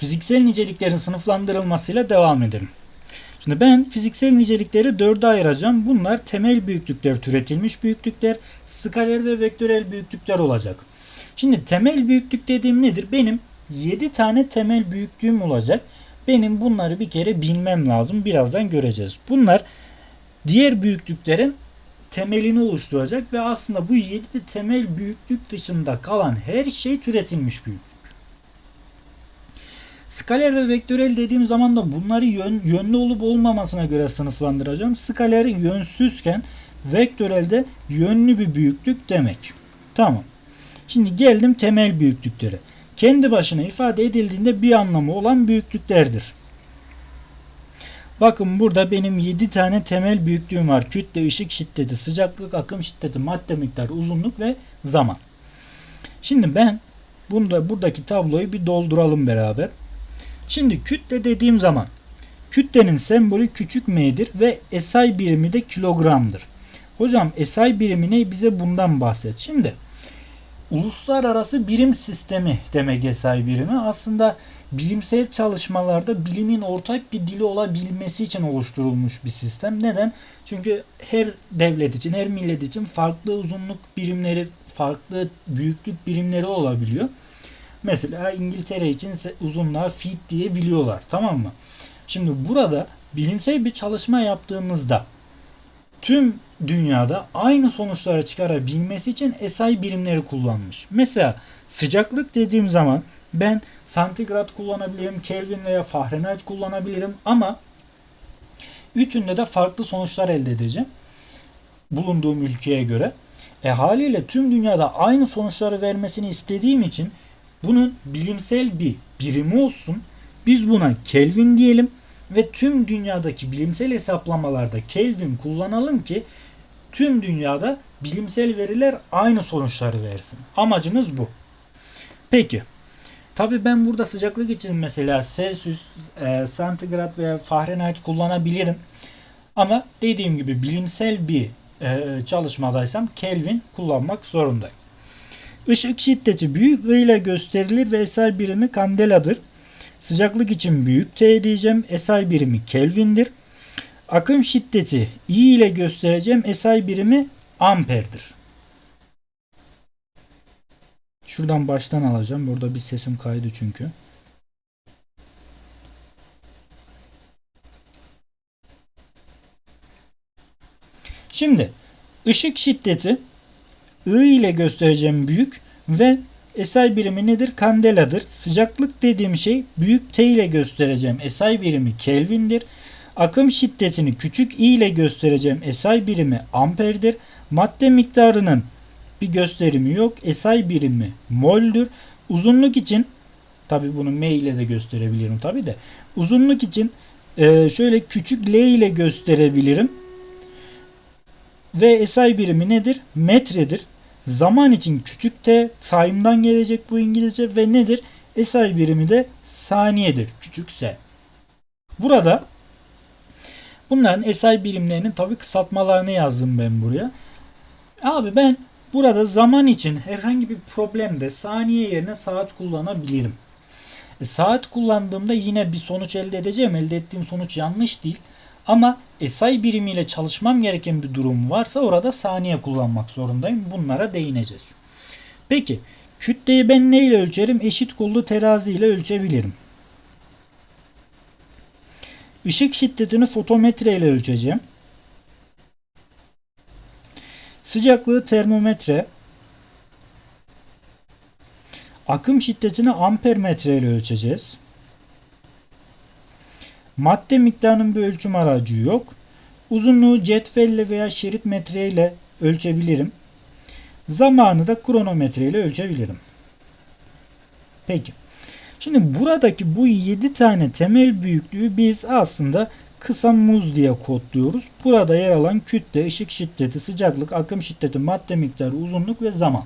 fiziksel niceliklerin sınıflandırılmasıyla devam edelim. Şimdi ben fiziksel nicelikleri dörde ayıracağım. Bunlar temel büyüklükler, türetilmiş büyüklükler, skaler ve vektörel büyüklükler olacak. Şimdi temel büyüklük dediğim nedir? Benim 7 tane temel büyüklüğüm olacak. Benim bunları bir kere bilmem lazım. Birazdan göreceğiz. Bunlar diğer büyüklüklerin temelini oluşturacak ve aslında bu 7 temel büyüklük dışında kalan her şey türetilmiş büyüklük. Skaler ve vektörel dediğim zaman da bunları yön, yönlü olup olmamasına göre sınıflandıracağım. Skaler yönsüzken vektörel de yönlü bir büyüklük demek. Tamam. Şimdi geldim temel büyüklüklere. Kendi başına ifade edildiğinde bir anlamı olan büyüklüklerdir. Bakın burada benim 7 tane temel büyüklüğüm var. Kütle, ışık şiddeti, sıcaklık, akım şiddeti, madde miktarı, uzunluk ve zaman. Şimdi ben bunda buradaki tabloyu bir dolduralım beraber. Şimdi kütle dediğim zaman kütlenin sembolü küçük m'dir ve SI birimi de kilogramdır. Hocam SI birimi ne? Bize bundan bahset. Şimdi uluslararası birim sistemi demek SI birimi. Aslında bilimsel çalışmalarda bilimin ortak bir dili olabilmesi için oluşturulmuş bir sistem. Neden? Çünkü her devlet için, her millet için farklı uzunluk birimleri, farklı büyüklük birimleri olabiliyor. Mesela İngiltere için uzunluğa feet diye biliyorlar. Tamam mı? Şimdi burada bilimsel bir çalışma yaptığımızda tüm dünyada aynı sonuçlara çıkarabilmesi için SI birimleri kullanmış. Mesela sıcaklık dediğim zaman ben santigrat kullanabilirim, Kelvin veya Fahrenheit kullanabilirim ama üçünde de farklı sonuçlar elde edeceğim. Bulunduğum ülkeye göre. E haliyle tüm dünyada aynı sonuçları vermesini istediğim için bunun bilimsel bir birimi olsun. Biz buna Kelvin diyelim ve tüm dünyadaki bilimsel hesaplamalarda Kelvin kullanalım ki tüm dünyada bilimsel veriler aynı sonuçları versin. Amacımız bu. Peki. Tabi ben burada sıcaklık için mesela Celsius, e, santigrat veya Fahrenheit kullanabilirim. Ama dediğim gibi bilimsel bir e, çalışmadaysam Kelvin kullanmak zorundayım. Işık şiddeti büyük I ile gösterilir ve SI birimi kandeladır. Sıcaklık için büyük T diyeceğim. SI birimi Kelvin'dir. Akım şiddeti I ile göstereceğim. SI birimi amperdir. Şuradan baştan alacağım. Burada bir sesim kaydı çünkü. Şimdi ışık şiddeti I ile göstereceğim büyük ve SI birimi nedir? Kandeladır. Sıcaklık dediğim şey büyük T ile göstereceğim. SI birimi Kelvin'dir. Akım şiddetini küçük i ile göstereceğim. SI birimi amperdir. Madde miktarının bir gösterimi yok. SI birimi mol'dür. Uzunluk için tabi bunu M ile de gösterebilirim tabi de. Uzunluk için e, şöyle küçük L ile gösterebilirim. Ve SI birimi nedir? Metredir. Zaman için küçük t, time'dan gelecek bu İngilizce ve nedir? SI birimi de saniyedir. Küçük s. Burada bunların SI birimlerinin tabi kısaltmalarını yazdım ben buraya. Abi ben burada zaman için herhangi bir problemde saniye yerine saat kullanabilirim. E, saat kullandığımda yine bir sonuç elde edeceğim. Elde ettiğim sonuç yanlış değil. Ama SI birimiyle çalışmam gereken bir durum varsa orada saniye kullanmak zorundayım. Bunlara değineceğiz. Peki kütleyi ben ne ile ölçerim? Eşit kollu terazi ile ölçebilirim. Işık şiddetini fotometre ile ölçeceğim. Sıcaklığı termometre. Akım şiddetini ampermetre ile ölçeceğiz. Madde miktarının bir ölçüm aracı yok. Uzunluğu cetvelle veya şerit metre ile ölçebilirim. Zamanı da kronometre ile ölçebilirim. Peki. Şimdi buradaki bu 7 tane temel büyüklüğü biz aslında kısa muz diye kodluyoruz. Burada yer alan kütle, ışık şiddeti, sıcaklık, akım şiddeti, madde miktarı, uzunluk ve zaman.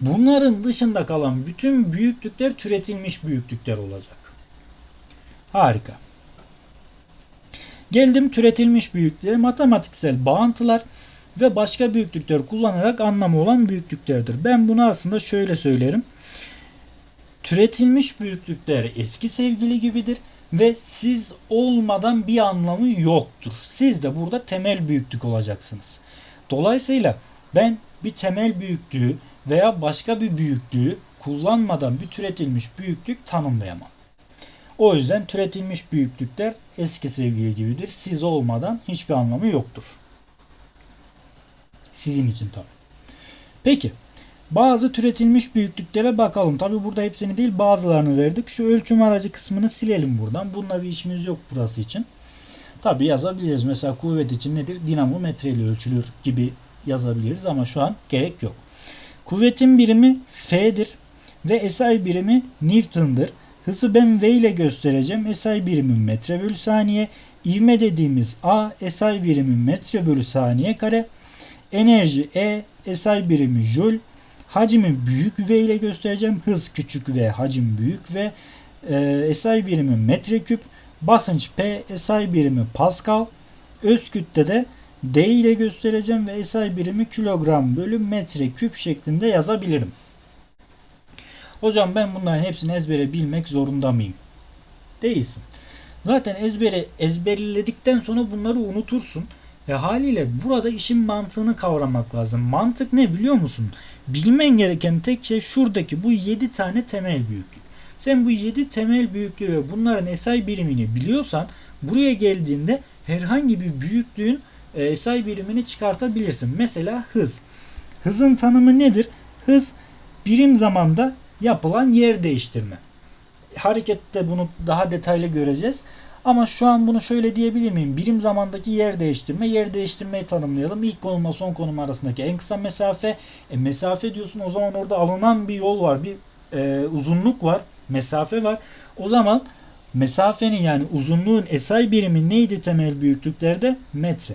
Bunların dışında kalan bütün büyüklükler türetilmiş büyüklükler olacak. Harika. Geldim türetilmiş büyüklüğe matematiksel bağıntılar ve başka büyüklükler kullanarak anlamı olan büyüklüklerdir. Ben bunu aslında şöyle söylerim. Türetilmiş büyüklükler eski sevgili gibidir ve siz olmadan bir anlamı yoktur. Siz de burada temel büyüklük olacaksınız. Dolayısıyla ben bir temel büyüklüğü veya başka bir büyüklüğü kullanmadan bir türetilmiş büyüklük tanımlayamam. O yüzden türetilmiş büyüklükler eski sevgili gibidir. Siz olmadan hiçbir anlamı yoktur. Sizin için tabi. Peki bazı türetilmiş büyüklüklere bakalım. Tabi burada hepsini değil bazılarını verdik. Şu ölçüm aracı kısmını silelim buradan. Bununla bir işimiz yok burası için. Tabi yazabiliriz. Mesela kuvvet için nedir? Dinamometre ile ölçülür gibi yazabiliriz ama şu an gerek yok. Kuvvetin birimi F'dir ve SI birimi Newton'dır. Hızı ben V ile göstereceğim. SI birimi metre bölü saniye. İvme dediğimiz A, SI birimi metre bölü saniye kare. Enerji E, SI birimi Joule. Hacmi büyük V ile göstereceğim. Hız küçük V, hacim büyük V. E, SI birimi metreküp. Basınç P, SI birimi Pascal. Öz kütle de D ile göstereceğim ve SI birimi kilogram bölü metre küp şeklinde yazabilirim. Hocam ben bunların hepsini ezbere bilmek zorunda mıyım? Değilsin. Zaten ezbere ezberledikten sonra bunları unutursun. E haliyle burada işin mantığını kavramak lazım. Mantık ne biliyor musun? Bilmen gereken tek şey şuradaki bu 7 tane temel büyüklük. Sen bu 7 temel büyüklüğü ve bunların SI birimini biliyorsan buraya geldiğinde herhangi bir büyüklüğün e, SI birimini çıkartabilirsin. Mesela hız. Hızın tanımı nedir? Hız birim zamanda yapılan yer değiştirme. Harekette bunu daha detaylı göreceğiz. Ama şu an bunu şöyle diyebilir miyim? Birim zamandaki yer değiştirme. Yer değiştirmeyi tanımlayalım. İlk konumla son konum arasındaki en kısa mesafe. E, mesafe diyorsun o zaman orada alınan bir yol var. Bir e, uzunluk var. Mesafe var. O zaman mesafenin yani uzunluğun SI birimi neydi temel büyüklüklerde? Metre.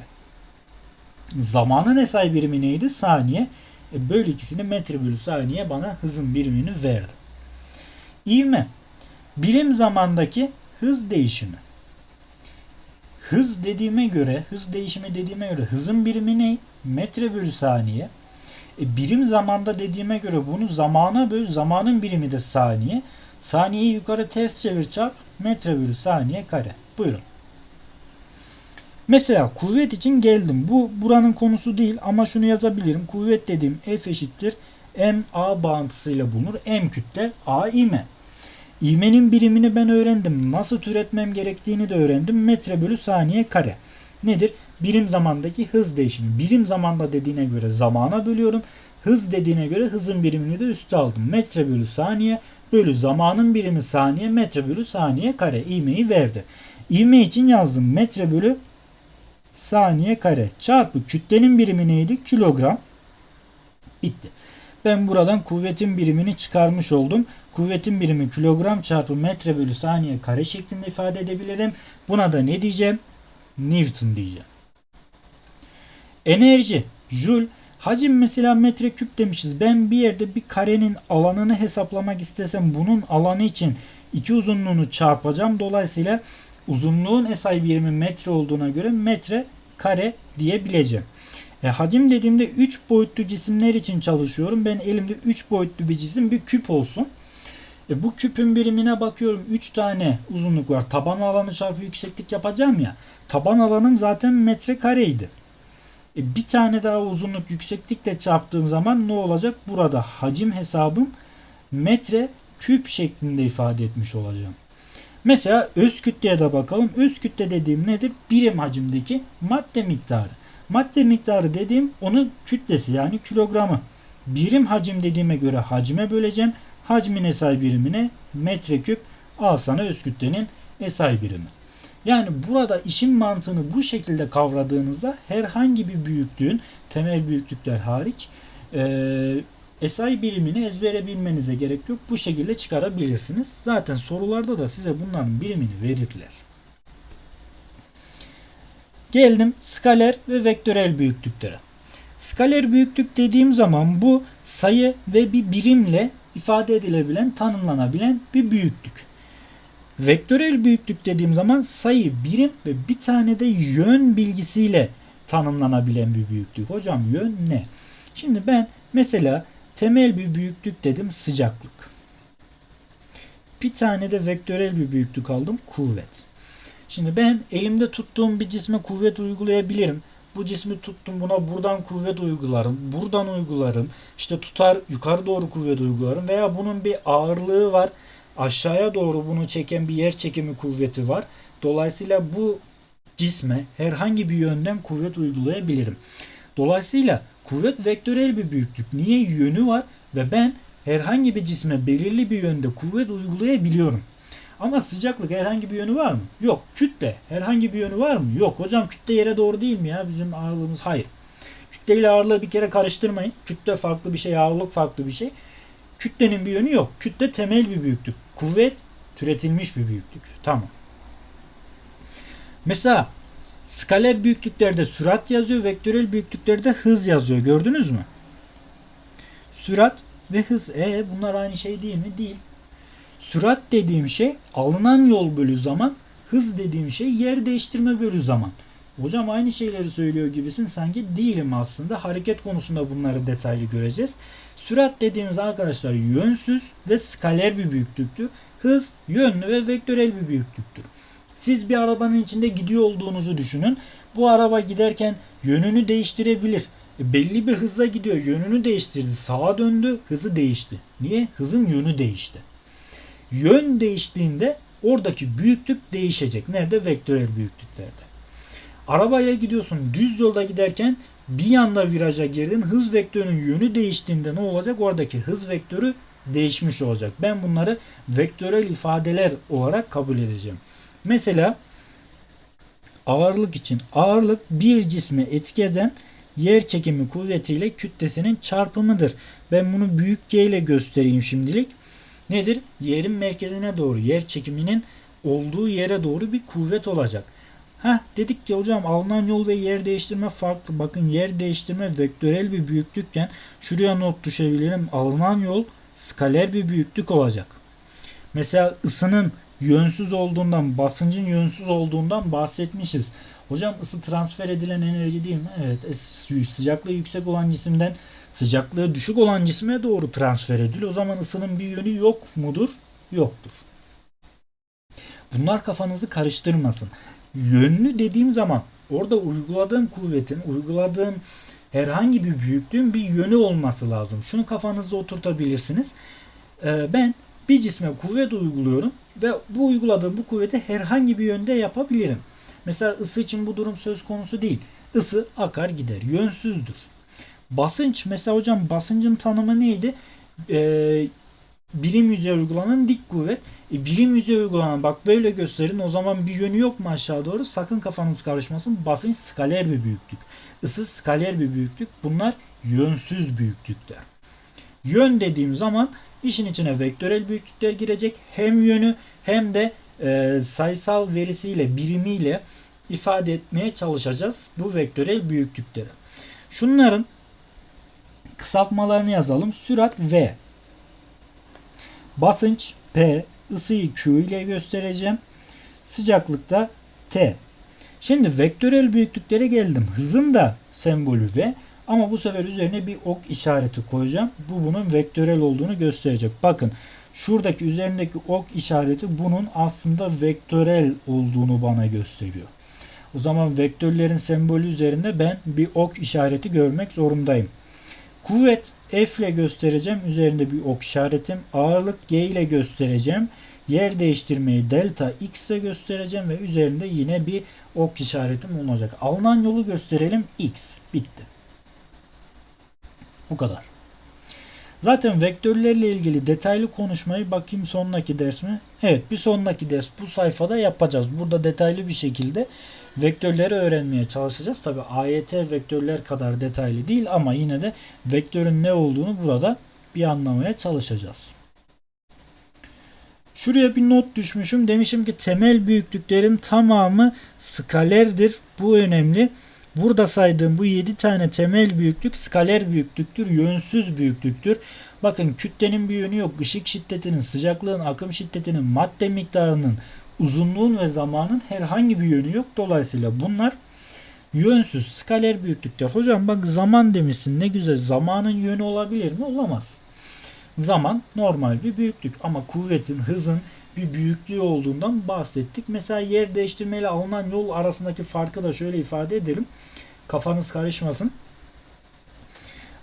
Zamanın SI birimi neydi? Saniye. E, böl ikisini metre bölü saniye bana hızın birimini verdi. İvme. Birim zamandaki hız değişimi. Hız dediğime göre, hız değişimi dediğime göre hızın birimi ne? Metre bölü saniye. E, birim zamanda dediğime göre bunu zamana böl, zamanın birimi de saniye. Saniyeyi yukarı ters çevir çarp metre bölü saniye kare. Buyurun. Mesela kuvvet için geldim. Bu buranın konusu değil ama şunu yazabilirim. Kuvvet dediğim F eşittir M A bağıntısıyla bulunur. M kütle A ivme. İvmenin birimini ben öğrendim. Nasıl türetmem gerektiğini de öğrendim. Metre bölü saniye kare. Nedir? Birim zamandaki hız değişimi. Birim zamanda dediğine göre zamana bölüyorum. Hız dediğine göre hızın birimini de üste aldım. Metre bölü saniye bölü zamanın birimi saniye metre bölü saniye kare. İvmeyi verdi. İvme için yazdım. Metre bölü saniye kare çarpı kütlenin birimi neydi? Kilogram. Bitti. Ben buradan kuvvetin birimini çıkarmış oldum. Kuvvetin birimi kilogram çarpı metre bölü saniye kare şeklinde ifade edebilirim. Buna da ne diyeceğim? Newton diyeceğim. Enerji, joule, hacim mesela metreküp demişiz. Ben bir yerde bir karenin alanını hesaplamak istesem bunun alanı için iki uzunluğunu çarpacağım. Dolayısıyla uzunluğun SI birimi metre olduğuna göre metre kare diyebileceğim. E, hacim dediğimde 3 boyutlu cisimler için çalışıyorum. Ben elimde 3 boyutlu bir cisim bir küp olsun. E, bu küpün birimine bakıyorum 3 tane uzunluk var. Taban alanı çarpı yükseklik yapacağım ya. Taban alanım zaten metre kareydi. E, bir tane daha uzunluk yükseklikle çarptığım zaman ne olacak? Burada hacim hesabım metre küp şeklinde ifade etmiş olacağım. Mesela öz kütleye de bakalım. Öz kütle dediğim nedir? Birim hacimdeki madde miktarı. Madde miktarı dediğim onun kütlesi yani kilogramı. Birim hacim dediğime göre hacime böleceğim. Hacmin SI birimine metreküp al sana öz kütlenin SI birimi. Yani burada işin mantığını bu şekilde kavradığınızda herhangi bir büyüklüğün temel büyüklükler hariç SI birimini ezbere bilmenize gerek yok. Bu şekilde çıkarabilirsiniz. Zaten sorularda da size bunların birimini verirler. Geldim skaler ve vektörel büyüklüklere. Skaler büyüklük dediğim zaman bu sayı ve bir birimle ifade edilebilen, tanımlanabilen bir büyüklük. Vektörel büyüklük dediğim zaman sayı, birim ve bir tane de yön bilgisiyle tanımlanabilen bir büyüklük. Hocam yön ne? Şimdi ben mesela temel bir büyüklük dedim sıcaklık. Bir tane de vektörel bir büyüklük aldım. Kuvvet. Şimdi ben elimde tuttuğum bir cisme kuvvet uygulayabilirim. Bu cismi tuttum buna buradan kuvvet uygularım. Buradan uygularım. İşte tutar yukarı doğru kuvvet uygularım. Veya bunun bir ağırlığı var. Aşağıya doğru bunu çeken bir yer çekimi kuvveti var. Dolayısıyla bu cisme herhangi bir yönden kuvvet uygulayabilirim. Dolayısıyla kuvvet vektörel bir büyüklük. Niye? Yönü var ve ben herhangi bir cisme belirli bir yönde kuvvet uygulayabiliyorum. Ama sıcaklık herhangi bir yönü var mı? Yok. Kütle herhangi bir yönü var mı? Yok. Hocam kütle yere doğru değil mi ya? Bizim ağırlığımız hayır. Kütle ile ağırlığı bir kere karıştırmayın. Kütle farklı bir şey, ağırlık farklı bir şey. Kütlenin bir yönü yok. Kütle temel bir büyüklük. Kuvvet türetilmiş bir büyüklük. Tamam. Mesela skaler büyüklüklerde sürat yazıyor, vektörel büyüklüklerde hız yazıyor. Gördünüz mü? Sürat ve hız. E bunlar aynı şey değil mi? Değil. Sürat dediğim şey alınan yol bölü zaman, hız dediğim şey yer değiştirme bölü zaman. Hocam aynı şeyleri söylüyor gibisin sanki değilim aslında. Hareket konusunda bunları detaylı göreceğiz. Sürat dediğimiz arkadaşlar yönsüz ve skaler bir büyüklüktür. Hız yönlü ve vektörel bir büyüklüktür. Siz bir arabanın içinde gidiyor olduğunuzu düşünün. Bu araba giderken yönünü değiştirebilir. E, belli bir hızla gidiyor. Yönünü değiştirdi. Sağa döndü. Hızı değişti. Niye? Hızın yönü değişti. Yön değiştiğinde oradaki büyüklük değişecek. Nerede? Vektörel büyüklüklerde. Arabayla gidiyorsun. Düz yolda giderken bir yanda viraja girdin. Hız vektörünün yönü değiştiğinde ne olacak? Oradaki hız vektörü değişmiş olacak. Ben bunları vektörel ifadeler olarak kabul edeceğim. Mesela ağırlık için ağırlık bir cisme etki eden yer çekimi kuvvetiyle kütlesinin çarpımıdır. Ben bunu büyük G ile göstereyim şimdilik. Nedir? Yerin merkezine doğru, yer çekiminin olduğu yere doğru bir kuvvet olacak. Ha dedik ki hocam alınan yol ve yer değiştirme farklı. Bakın yer değiştirme vektörel bir büyüklükken şuraya not düşebilirim. Alınan yol skaler bir büyüklük olacak. Mesela ısının yönsüz olduğundan, basıncın yönsüz olduğundan bahsetmişiz. Hocam ısı transfer edilen enerji değil mi? Evet. E, sıcaklığı yüksek olan cisimden sıcaklığı düşük olan cisme doğru transfer ediliyor. O zaman ısının bir yönü yok mudur? Yoktur. Bunlar kafanızı karıştırmasın. Yönlü dediğim zaman orada uyguladığım kuvvetin, uyguladığım herhangi bir büyüklüğün bir yönü olması lazım. Şunu kafanızda oturtabilirsiniz. Ee, ben bir cisme kuvvet uyguluyorum ve bu uyguladığım bu kuvveti herhangi bir yönde yapabilirim. Mesela ısı için bu durum söz konusu değil. Isı akar gider. Yönsüzdür. Basınç mesela hocam basıncın tanımı neydi? Ee, birim yüzeye uygulanan dik kuvvet. E, birim yüzeye uygulanan bak böyle gösterin o zaman bir yönü yok mu aşağı doğru? Sakın kafanız karışmasın. Basınç skaler bir büyüklük. Isı skaler bir büyüklük. Bunlar yönsüz büyüklükler. Yön dediğim zaman işin içine vektörel büyüklükler girecek. Hem yönü hem de e, sayısal verisiyle, birimiyle ifade etmeye çalışacağız bu vektörel büyüklükleri. Şunların kısaltmalarını yazalım. Sürat V. Basınç P. ısıyı Q ile göstereceğim. Sıcaklıkta T. Şimdi vektörel büyüklüklere geldim. Hızın da sembolü V. Ama bu sefer üzerine bir ok işareti koyacağım. Bu bunun vektörel olduğunu gösterecek. Bakın şuradaki üzerindeki ok işareti bunun aslında vektörel olduğunu bana gösteriyor. O zaman vektörlerin sembolü üzerinde ben bir ok işareti görmek zorundayım. Kuvvet F ile göstereceğim. Üzerinde bir ok işaretim. Ağırlık G ile göstereceğim. Yer değiştirmeyi delta x ile göstereceğim ve üzerinde yine bir ok işaretim olacak. Alınan yolu gösterelim x. Bitti. Bu kadar. Zaten vektörlerle ilgili detaylı konuşmayı bakayım sonraki ders mi? Evet bir sonraki ders bu sayfada yapacağız. Burada detaylı bir şekilde vektörleri öğrenmeye çalışacağız. Tabi AYT vektörler kadar detaylı değil ama yine de vektörün ne olduğunu burada bir anlamaya çalışacağız. Şuraya bir not düşmüşüm. Demişim ki temel büyüklüklerin tamamı skalerdir. Bu önemli. Burada saydığım bu 7 tane temel büyüklük skaler büyüklüktür, yönsüz büyüklüktür. Bakın kütlenin bir yönü yok. Işık şiddetinin, sıcaklığın, akım şiddetinin, madde miktarının, uzunluğun ve zamanın herhangi bir yönü yok. Dolayısıyla bunlar yönsüz, skaler büyüklükler. Hocam bak zaman demişsin ne güzel. Zamanın yönü olabilir mi? Olamaz. Zaman normal bir büyüklük ama kuvvetin, hızın bir büyüklüğü olduğundan bahsettik. Mesela yer değiştirme ile alınan yol arasındaki farkı da şöyle ifade edelim. Kafanız karışmasın.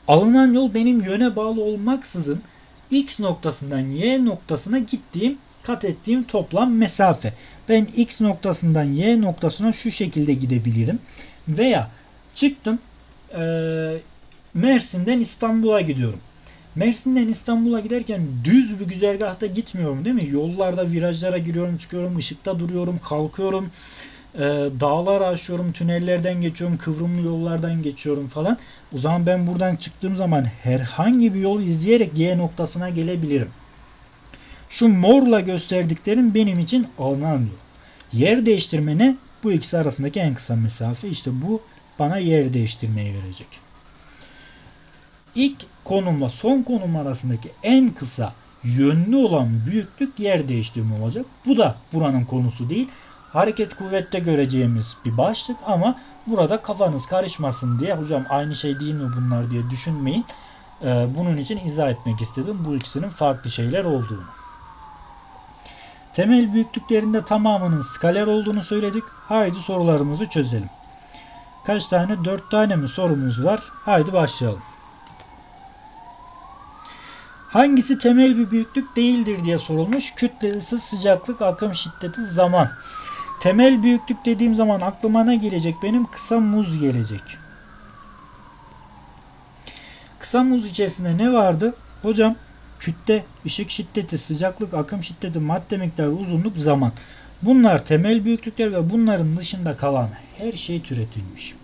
Alınan yol benim yöne bağlı olmaksızın x noktasından y noktasına gittiğim kat ettiğim toplam mesafe. Ben x noktasından y noktasına şu şekilde gidebilirim. Veya çıktım eee, Mersin'den İstanbul'a gidiyorum. Mersin'den İstanbul'a giderken düz bir güzergahta gitmiyorum değil mi? Yollarda virajlara giriyorum, çıkıyorum, ışıkta duruyorum, kalkıyorum. Ee, dağlar aşıyorum, tünellerden geçiyorum, kıvrımlı yollardan geçiyorum falan. O zaman ben buradan çıktığım zaman herhangi bir yol izleyerek Y noktasına gelebilirim. Şu morla gösterdiklerim benim için alınan yol. Yer değiştirme ne? Bu ikisi arasındaki en kısa mesafe. İşte bu bana yer değiştirmeyi verecek. İlk konumla son konum arasındaki en kısa yönlü olan büyüklük yer değiştirme olacak. Bu da buranın konusu değil. Hareket kuvvette göreceğimiz bir başlık ama burada kafanız karışmasın diye hocam aynı şey değil mi bunlar diye düşünmeyin. Ee, bunun için izah etmek istedim bu ikisinin farklı şeyler olduğunu. Temel büyüklüklerinde tamamının skaler olduğunu söyledik. Haydi sorularımızı çözelim. Kaç tane? 4 tane mi sorumuz var? Haydi başlayalım. Hangisi temel bir büyüklük değildir diye sorulmuş. Kütle, ısı, sıcaklık, akım, şiddeti, zaman. Temel büyüklük dediğim zaman aklıma ne gelecek? Benim kısa muz gelecek. Kısa muz içerisinde ne vardı? Hocam kütle, ışık şiddeti, sıcaklık, akım şiddeti, madde miktarı, uzunluk, zaman. Bunlar temel büyüklükler ve bunların dışında kalan her şey türetilmiş.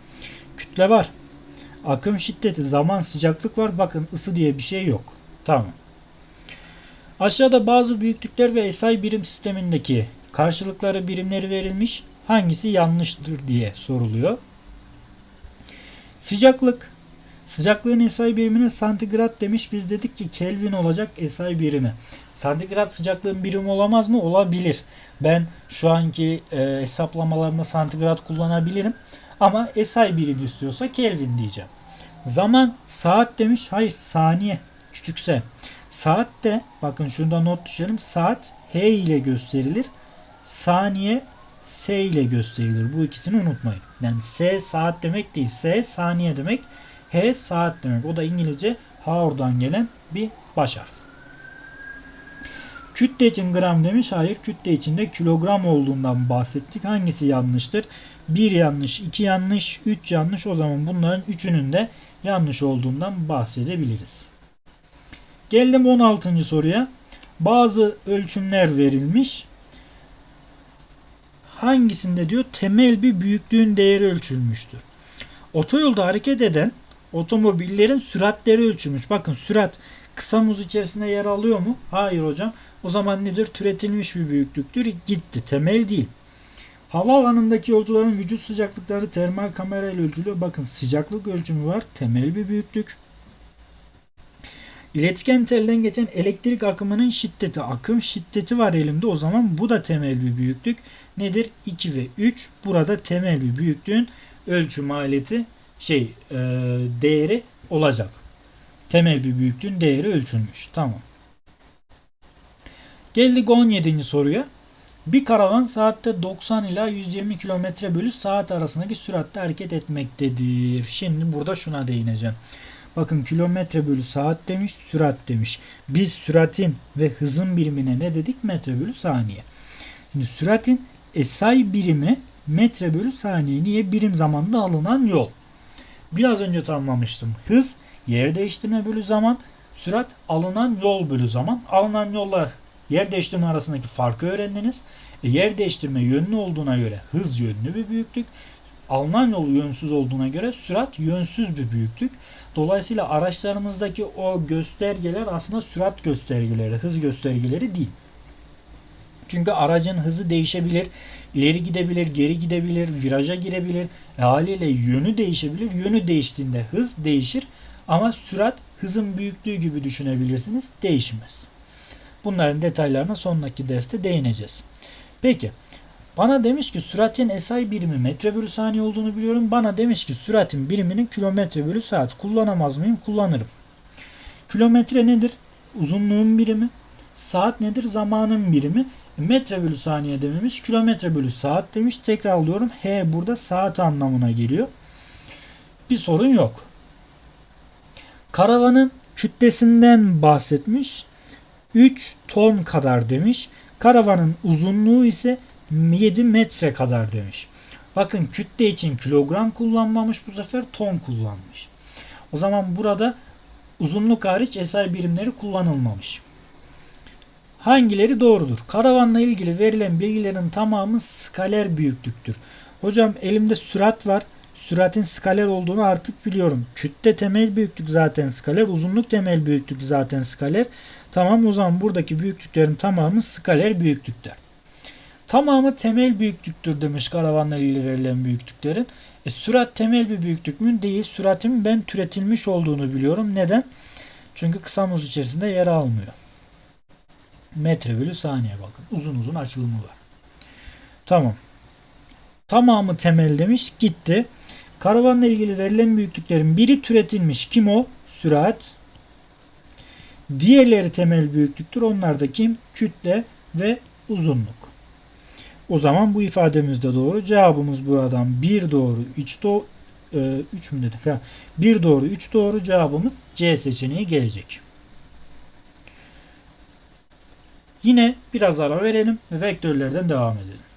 Kütle var. Akım şiddeti, zaman, sıcaklık var. Bakın ısı diye bir şey yok. Tamam. Aşağıda bazı büyüklükler ve SI birim sistemindeki karşılıkları birimleri verilmiş. Hangisi yanlıştır diye soruluyor. Sıcaklık. Sıcaklığın SI birimine santigrat demiş. Biz dedik ki Kelvin olacak SI birimi. Santigrat sıcaklığın birimi olamaz mı? Olabilir. Ben şu anki e, hesaplamalarımda santigrat kullanabilirim. Ama SI birim istiyorsa Kelvin diyeceğim. Zaman saat demiş. Hayır saniye. Küçükse. Saat de bakın şurada not düşelim. Saat H ile gösterilir. Saniye S ile gösterilir. Bu ikisini unutmayın. Yani S saat demek değil. S saniye demek. H saat demek. O da İngilizce Howard'dan gelen bir baş harf. Kütle için gram demiş. Hayır kütle içinde kilogram olduğundan bahsettik. Hangisi yanlıştır? 1 yanlış, 2 yanlış, 3 yanlış. O zaman bunların üçünün de yanlış olduğundan bahsedebiliriz. Geldim 16. soruya. Bazı ölçümler verilmiş. Hangisinde diyor temel bir büyüklüğün değeri ölçülmüştür. Otoyolda hareket eden otomobillerin süratleri ölçülmüş. Bakın sürat kısa muz içerisinde yer alıyor mu? Hayır hocam. O zaman nedir? Türetilmiş bir büyüklüktür. Gitti. Temel değil. Havaalanındaki yolcuların vücut sıcaklıkları termal kamerayla ölçülüyor. Bakın sıcaklık ölçümü var. Temel bir büyüklük. İletken telden geçen elektrik akımının şiddeti, akım şiddeti var elimde. O zaman bu da temel bir büyüklük. Nedir? 2 ve 3. Burada temel bir büyüklüğün ölçüm aleti şey e, değeri olacak. Temel bir büyüklüğün değeri ölçülmüş. Tamam. Geldik 17. soruya. Bir karavan saatte 90 ila 120 km bölü saat arasındaki süratle hareket etmektedir. Şimdi burada şuna değineceğim. Bakın kilometre bölü saat demiş, sürat demiş. Biz süratin ve hızın birimine ne dedik? Metre bölü saniye. Şimdi süratin SI birimi metre bölü saniye. Niye? Birim zamanda alınan yol. Biraz önce tanımlamıştım. Hız yer değiştirme bölü zaman, sürat alınan yol bölü zaman. Alınan yolla yer değiştirme arasındaki farkı öğrendiniz. E, yer değiştirme yönlü olduğuna göre hız yönlü bir büyüklük. Alınan yol yönsüz olduğuna göre sürat yönsüz bir büyüklük. Dolayısıyla araçlarımızdaki o göstergeler aslında sürat göstergeleri, hız göstergeleri değil. Çünkü aracın hızı değişebilir, ileri gidebilir, geri gidebilir, viraja girebilir. E haliyle yönü değişebilir. Yönü değiştiğinde hız değişir ama sürat hızın büyüklüğü gibi düşünebilirsiniz. Değişmez. Bunların detaylarına sonraki derste değineceğiz. Peki bana demiş ki süratin SI birimi metre bölü saniye olduğunu biliyorum. Bana demiş ki süratin biriminin kilometre bölü saat. Kullanamaz mıyım? Kullanırım. Kilometre nedir? uzunluğun birimi. Saat nedir? Zamanın birimi. E, Metre bölü saniye dememiş. Kilometre bölü saat demiş. Tekrar alıyorum. H burada saat anlamına geliyor. Bir sorun yok. Karavanın kütlesinden bahsetmiş. 3 ton kadar demiş. Karavanın uzunluğu ise 7 metre kadar demiş. Bakın kütle için kilogram kullanmamış bu sefer ton kullanmış. O zaman burada uzunluk hariç SI birimleri kullanılmamış. Hangileri doğrudur? Karavanla ilgili verilen bilgilerin tamamı skaler büyüklüktür. Hocam elimde sürat var. Süratin skaler olduğunu artık biliyorum. Kütle temel büyüklük zaten skaler. Uzunluk temel büyüklük zaten skaler. Tamam o zaman buradaki büyüklüklerin tamamı skaler büyüklükler. Tamamı temel büyüklüktür demiş karavanla ilgili verilen büyüklüklerin. E, sürat temel bir büyüklük mü? Değil. Süratin ben türetilmiş olduğunu biliyorum. Neden? Çünkü kısa içerisinde yer almıyor. Metre bölü saniye bakın. Uzun uzun açılımı var. Tamam. Tamamı temel demiş. Gitti. Karavanla ilgili verilen büyüklüklerin biri türetilmiş. Kim o? Sürat. Diğerleri temel büyüklüktür. Onlar da kim? Kütle ve uzunluk. O zaman bu ifademiz de doğru. Cevabımız buradan 1 doğru 3 doğru 3 mü dedik? Ha, 1 doğru 3 doğru cevabımız C seçeneği gelecek. Yine biraz ara verelim ve vektörlerden devam edelim.